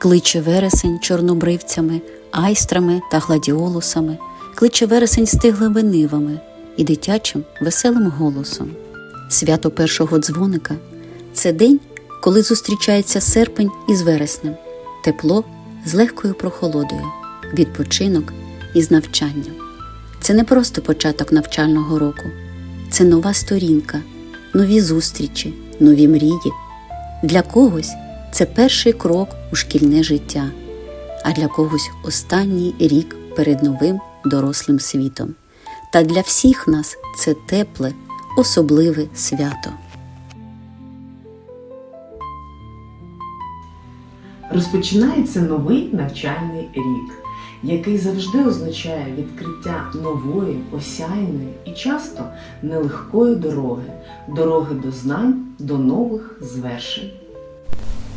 Кличе вересень чорнобривцями, айстрами та гладіолусами, кличе вересень стиглими нивами і дитячим веселим голосом. Свято першого дзвоника це день, коли зустрічається серпень із вереснем, тепло з легкою прохолодою, відпочинок із навчанням. Це не просто початок навчального року, це нова сторінка, нові зустрічі, нові мрії. Для когось це перший крок у шкільне життя, а для когось останній рік перед новим дорослим світом. Та для всіх нас це тепле, особливе свято. Розпочинається новий навчальний рік, який завжди означає відкриття нової, осяйної і часто нелегкої дороги, дороги до знань, до нових звершень.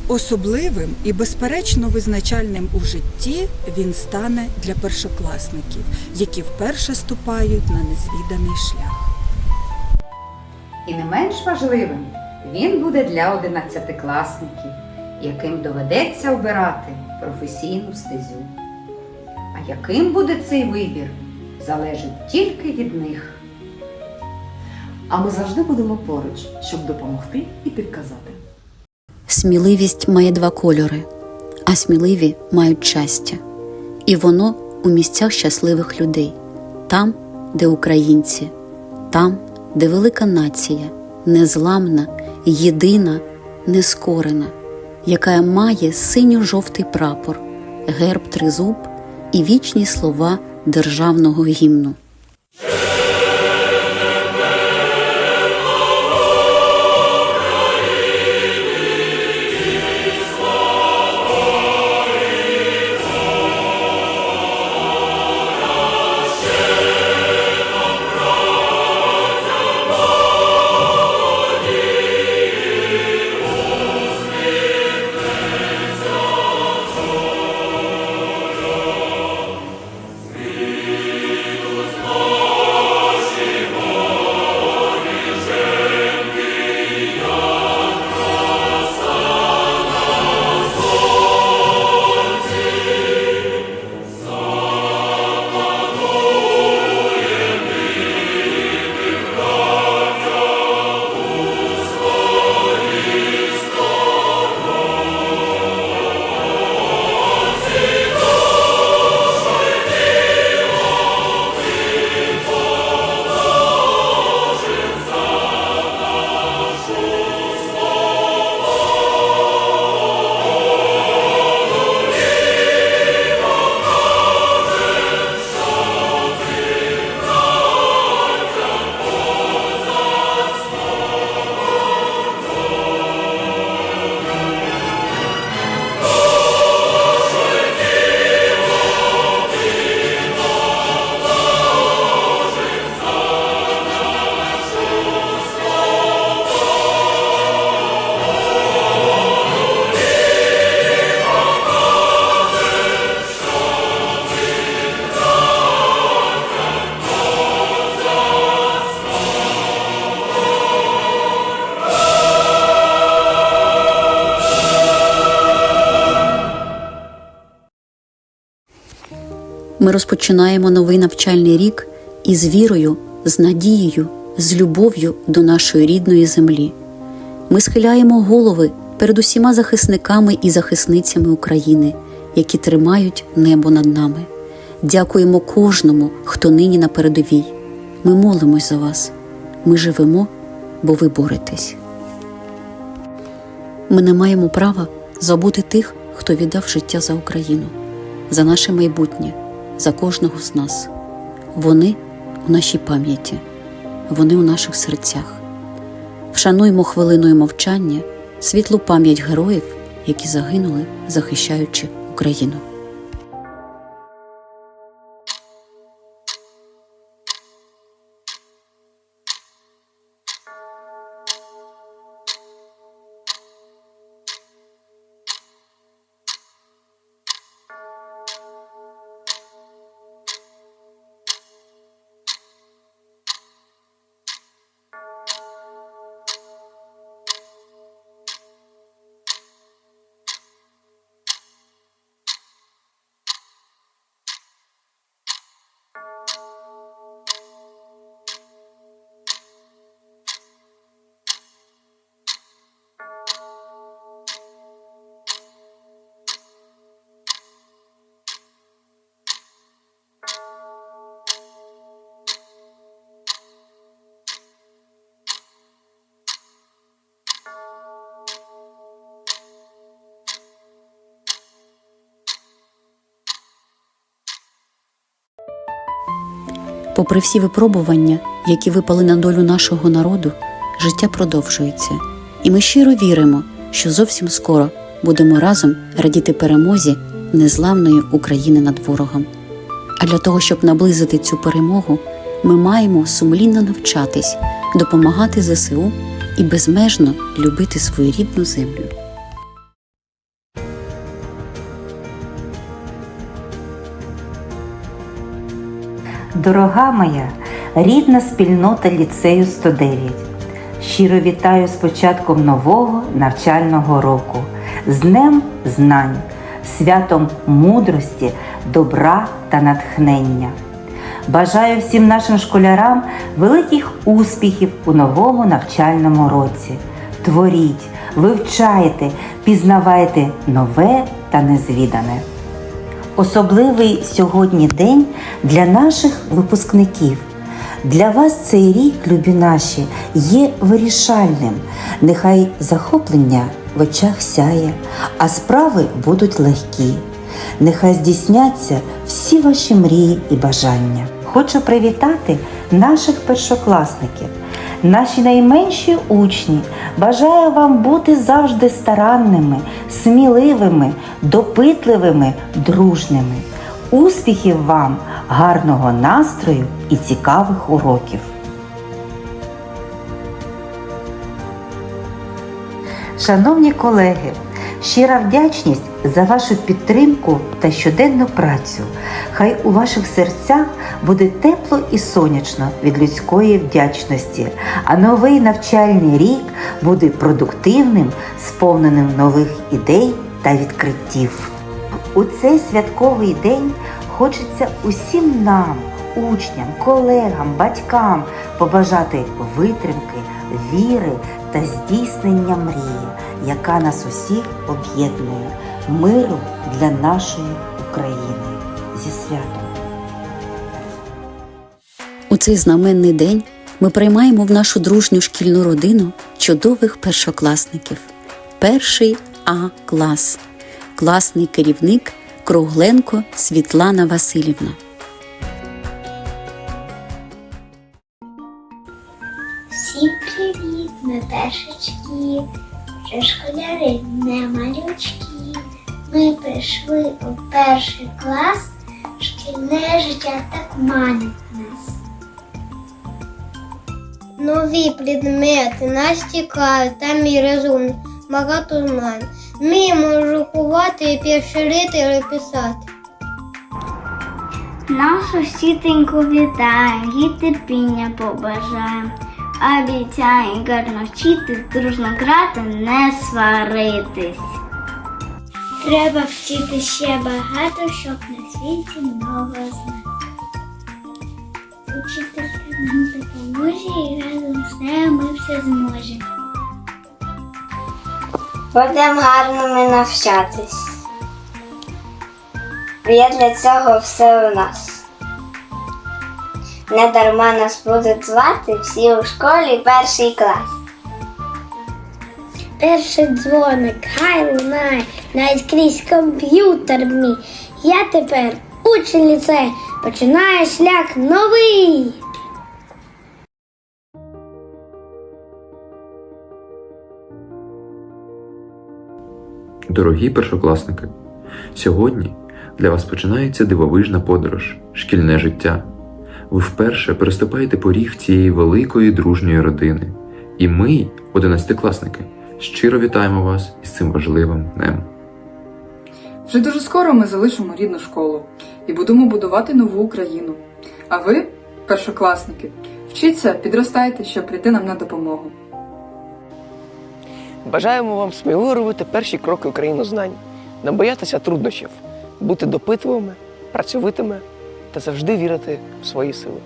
Особливим і безперечно визначальним у житті він стане для першокласників, які вперше ступають на незвіданий шлях. І не менш важливим він буде для одинадцятикласників, яким доведеться обирати професійну стезю. А яким буде цей вибір, залежить тільки від них. А ми завжди будемо поруч, щоб допомогти і підказати. Сміливість має два кольори, а сміливі мають щастя. І воно у місцях щасливих людей, там, де українці, там, де велика нація, незламна, єдина, нескорена, яка має синьо-жовтий прапор, герб тризуб і вічні слова державного гімну. Ми розпочинаємо новий навчальний рік із вірою, з надією, з любов'ю до нашої рідної землі. Ми схиляємо голови перед усіма захисниками і захисницями України, які тримають небо над нами. Дякуємо кожному, хто нині на передовій. Ми молимось за вас. Ми живемо, бо ви боретесь. Ми не маємо права забути тих, хто віддав життя за Україну, за наше майбутнє, за кожного з нас. Вони у нашій пам'яті, вони у наших серцях. Вшануймо хвилиною мовчання світлу пам'ять героїв, які загинули, захищаючи Україну. Попри всі випробування, які випали на долю нашого народу, життя продовжується, і ми щиро віримо, що зовсім скоро будемо разом радіти перемозі незламної України над ворогом. А для того, щоб наблизити цю перемогу, ми маємо сумлінно навчатись, допомагати ЗСУ і безмежно любити свою рідну землю. Дорога моя, рідна спільнота ліцею 109. Щиро вітаю з початком нового навчального року, з Днем Знань, святом мудрості, добра та натхнення. Бажаю всім нашим школярам великих успіхів у новому навчальному році. Творіть, вивчайте, пізнавайте нове та незвідане. Особливий сьогодні день для наших випускників. Для вас цей рік, любі наші, є вирішальним. Нехай захоплення в очах сяє, а справи будуть легкі. Нехай здійсняться всі ваші мрії і бажання. Хочу привітати наших першокласників, наші найменші учні. Бажаю вам бути завжди старанними, сміливими, допитливими, дружними. Успіхів вам, гарного настрою і цікавих уроків! Шановні колеги, щира вдячність за вашу підтримку та щоденну працю. Хай у ваших серцях буде тепло і сонячно від людської вдячності, а новий навчальний рік буде продуктивним, сповненим нових ідей та відкриттів. У цей святковий день хочеться усім нам, учням, колегам, батькам побажати витримки, віри та здійснення мрії, яка нас усіх об'єднує, миру для нашої України. Зі святом! У цей знаменний день ми приймаємо в нашу дружню шкільну родину чудових першокласників. Перший А клас, класний керівник Кругленко Світлана Васильівна. Всім привіт, ми першачки, вже школяри, не малючки. Ми прийшли у перший клас, шкільне життя так манить нас. Нові предмети нас цікавлять, там і розумні, багато знань. Вміємо рахувати і перширити і писати. Нашу вчительку вітаємо, їй терпіння побажаємо. Обіцяємо гарно вчитись, дружно грати, не сваритись. Треба вчити ще багато, щоб на світі много знати. Учителька нам допоможе і разом з нею ми все зможемо. Будемо гарними навчатись. Є для цього все у нас. Не дарма нас будуть звати всі у школі перший клас. Перший дзвоник, хай лунає, навіть крізь комп'ютер мій. Я тепер учень ліцею, починаю шлях новий. Дорогі першокласники, сьогодні для вас починається дивовижна подорож, шкільне життя. Ви вперше переступаєте поріг цієї великої дружньої родини. І ми, одинадцятикласники, щиро вітаємо вас із цим важливим днем. Вже дуже скоро ми залишимо рідну школу і будемо будувати нову Україну. А ви, першокласники, вчіться, підростайте, щоб прийти нам на допомогу. Бажаємо вам сміливо робити перші кроки України знань, не боятися труднощів, бути допитливими, працьовитими та завжди вірити в свої сили.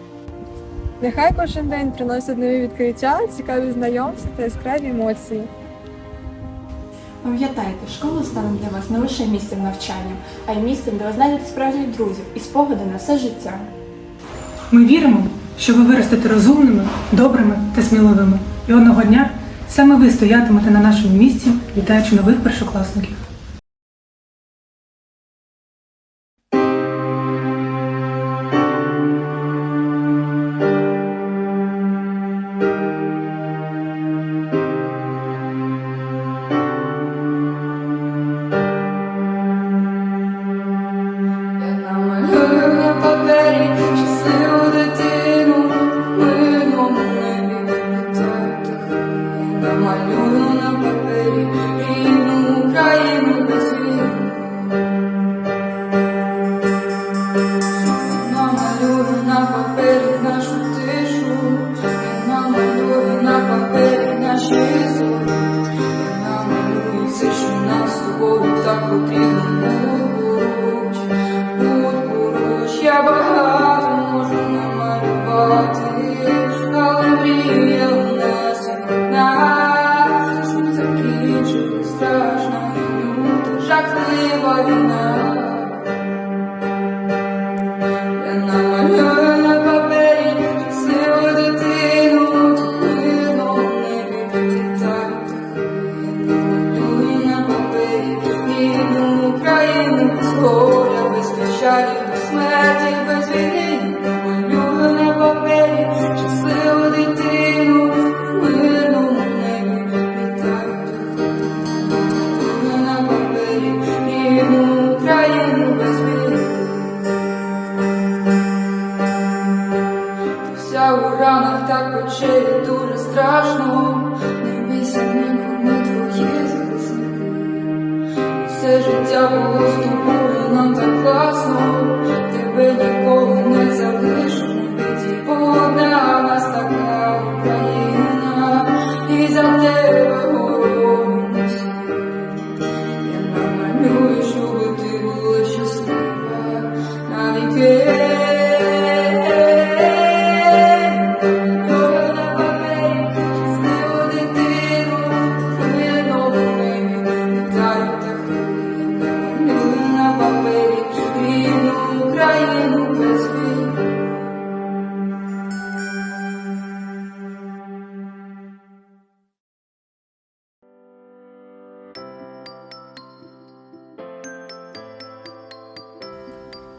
Нехай кожен день приносить нові відкриття, цікаві знайомства та яскраві емоції. Пам'ятайте, школа стане для вас не лише місцем навчання, а й місцем, де ви знайдете справжніх друзів і спогади на все життя. Ми віримо, що ви виростете розумними, добрими та сміливими. І одного дня саме ви стоятимете на нашому місці, вітаючи нових першокласників.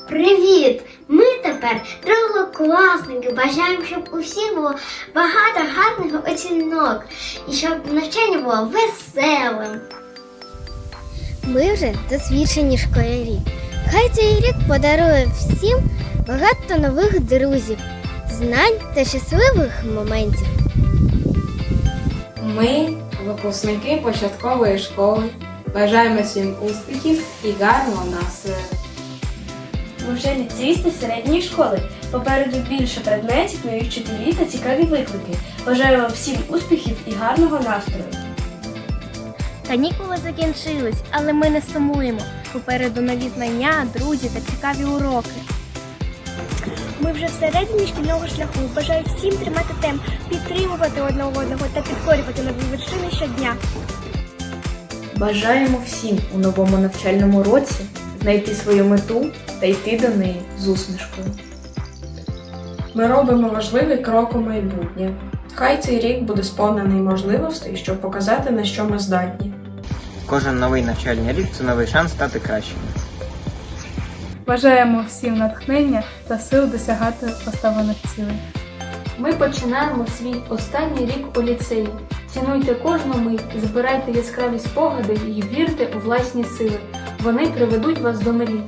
Привіт! Ми тепер другокласники. Бажаємо, щоб у всіх було багато гарних оцінок і щоб навчання було веселим. Ми вже досвідчені школярі. Хай цей рік подарує всім багато нових друзів, знань та щасливих моментів. Ми, випускники початкової школи, бажаємо всім успіхів і гарного настрою. Вже ліцеїсти середньої школи. Попереду більше предметів, нові вчителі та цікаві виклики. Бажаю вам всім успіхів і гарного настрою. Канікули закінчились, але ми не сумуємо. Попереду нові знання, друзі та цікаві уроки. Ми вже всередині шкільного шляху. Бажаю всім тримати темп, підтримувати одне одного та підкорювати нові вершини щодня. Бажаємо всім у новому навчальному році знайти свою мету та йти до неї з усмішкою. Ми робимо важливий крок у майбутнє. Хай цей рік буде сповнений можливостей, щоб показати, на що ми здатні. Кожен новий навчальний рік це новий шанс стати кращим. Бажаємо всім натхнення та сил досягати поставлених цілей. Ми починаємо свій останній рік у ліцеї. Цінуйте кожну мить, збирайте яскраві спогади і вірте у власні сили. Вони приведуть вас до мрій.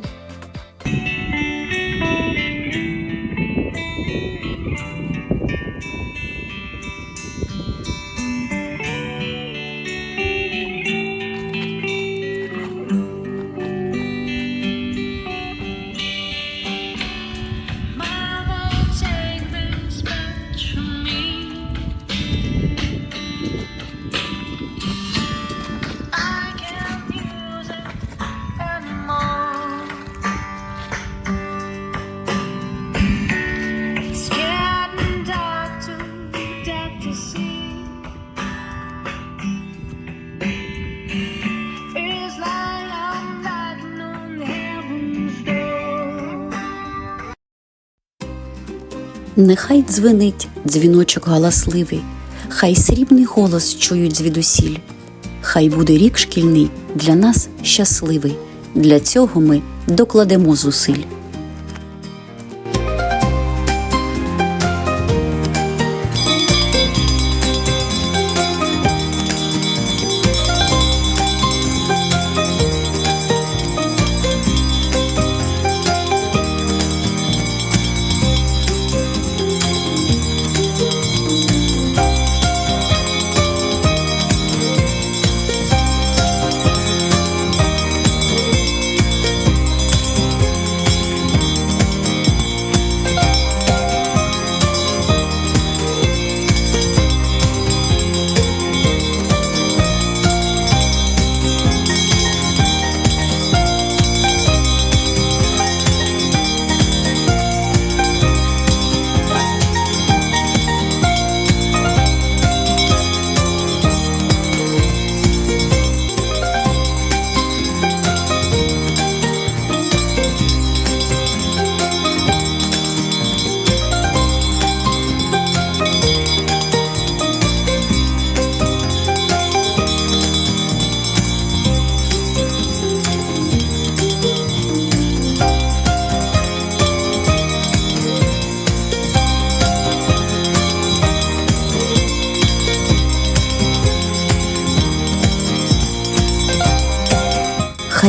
Нехай дзвенить дзвіночок галасливий, хай срібний голос чують звідусіль. Хай буде рік шкільний для нас щасливий. Для цього ми докладемо зусиль.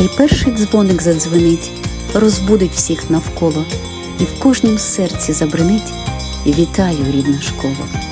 Хай перший дзвоник задзвенить, розбудить всіх навколо, і в кожнім серці забринить Вітаю, рідна школа.